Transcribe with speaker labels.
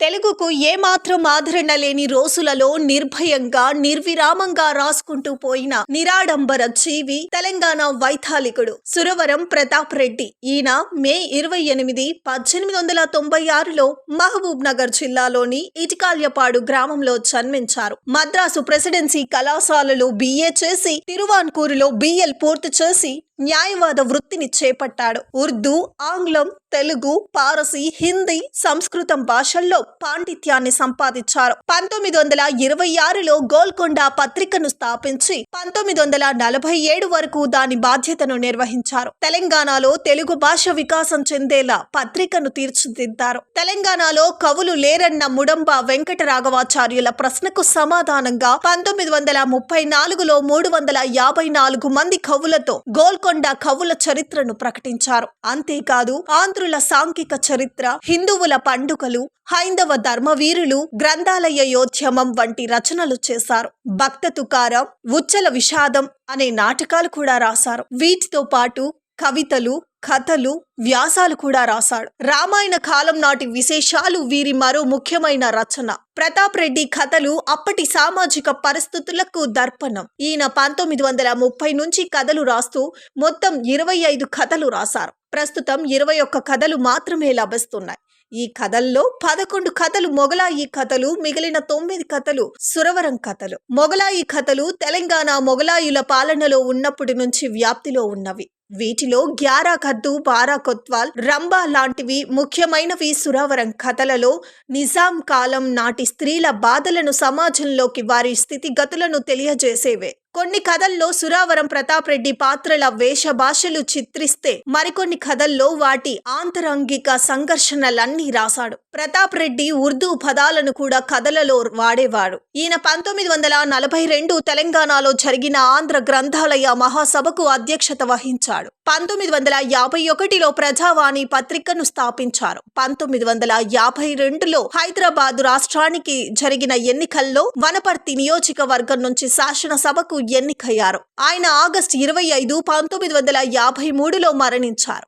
Speaker 1: తెలుగుకు ఏమాత్రం ఆదరణ లేని రోజులలో నిర్భయంగా నిర్విరామంగా రాసుకుంటూ పోయిన నిరాడంబర జీవి తెలంగాణ వైతాళికుడు సురవరం ప్రతాప్ రెడ్డి. ఈయన మే ఇరవై ఎనిమిది పద్దెనిమిది వందల తొంభై ఆరులో మహబూబ్ నగర్ జిల్లాలోని ఇటికాల్యపాడు గ్రామంలో జన్మించారు. మద్రాసు ప్రెసిడెన్సీ కళాశాలలో బిఏ చేసి తిరువాన్కూరులో బిఎల్ పూర్తి చేసి న్యాయవాద వృత్తిని చేపట్టాడు. ఉర్దూ ఆంగ్లం తెలుగు పారసీ హిందీ సంస్కృతం భాషల్లో పాండిత్యాన్ని సంపాదించారు. పంతొమ్మిది వందల ఇరవై ఆరులో గోల్కొండ పత్రికను స్థాపించి పంతొమ్మిది వందల నలభై ఏడు వరకు దాని బాధ్యతను నిర్వహించారు. తెలంగాణలో తెలుగు భాష వికాసం చెందేలా పత్రికను తీర్చిదిద్దారు. తెలంగాణలో కవులు లేరన్న ముడంబ వెంకట రాఘవాచార్యుల ప్రశ్నకు సమాధానంగా పంతొమ్మిది వందల ముప్పై నాలుగులో మూడు వందల యాభై నాలుగు మంది కవులతో గోల్కొండ కవుల చరిత్రను ప్రకటించారు. అంతేకాదు శాస్త్రుల సాంఘిక చరిత్ర హిందువుల పండుగలు హైందవ ధర్మవీరులు గ్రంథాలయ యోధ్యమం వంటి రచనలు చేశారు. భక్త తుకారం ఉచ్చల విషాదం అనే నాటకాలు కూడా రాశారు. వీటితో పాటు కవితలు కథలు వ్యాసాలు కూడా రాశాడు. రామాయణ కాలం నాటి విశేషాలు వీరి మరో ముఖ్యమైన రచన. ప్రతాప్ రెడ్డి కథలు అప్పటి సామాజిక పరిస్థితులకు దర్పణం. ఈయన పంతొమ్మిది వందల ముప్పై నుంచి కథలు రాస్తూ మొత్తం ఇరవై ఐదు కథలు రాశారు. ప్రస్తుతం ఇరవై ఒక్క కథలు మాత్రమే లభిస్తున్నాయి. ఈ కథల్లో పదకొండు కథలు మొగలాయి కథలు మిగిలిన తొమ్మిది కథలు సురవరం కథలు. మొగలాయి కథలు తెలంగాణ మొగలాయుల పాలనలో ఉన్నప్పటి నుంచి వ్యాప్తిలో ఉన్నవి. వీటిలో గ్యారా కద్దు బారా కొత్వాల్ రంబా లాంటివి ముఖ్యమైనవి సురవరం కథలలో. నిజాం కాలం నాటి స్త్రీల బాధలను సమాజంలోకి వారి స్థితిగతులను తెలియజేసేవే. కొన్ని కథల్లో సురావరం ప్రతాప్ రెడ్డి పాత్రల వేష భాషలు చిత్రిస్తే మరికొన్ని కథల్లో వాటి ఆంతరంగిక సంఘర్షణలన్నీ రాశాడు. ప్రతాప్ రెడ్డి ఉర్దూ పదాలను కూడా కథలలో వాడేవాడు ఈయన పంతొమ్మిది వందల నలభై రెండు తెలంగాణలో జరిగిన ఆంధ్ర గ్రంథాలయ మహాసభకు అధ్యక్షత వహించాడు. పంతొమ్మిది వందల యాభై ఒకటిలో ప్రజావాణి పత్రికను స్థాపించారు. పంతొమ్మిది వందల యాభై రెండులో హైదరాబాద్ రాష్ట్రానికి జరిగిన ఎన్నికల్లో వనపర్తి నియోజకవర్గం నుంచి శాసనసభకు ఎన్నికయ్యారు. ఆయన ఆగస్టు ఇరవై ఐదు పంతొమ్మిది వందల యాభై మూడులో మరణించారు.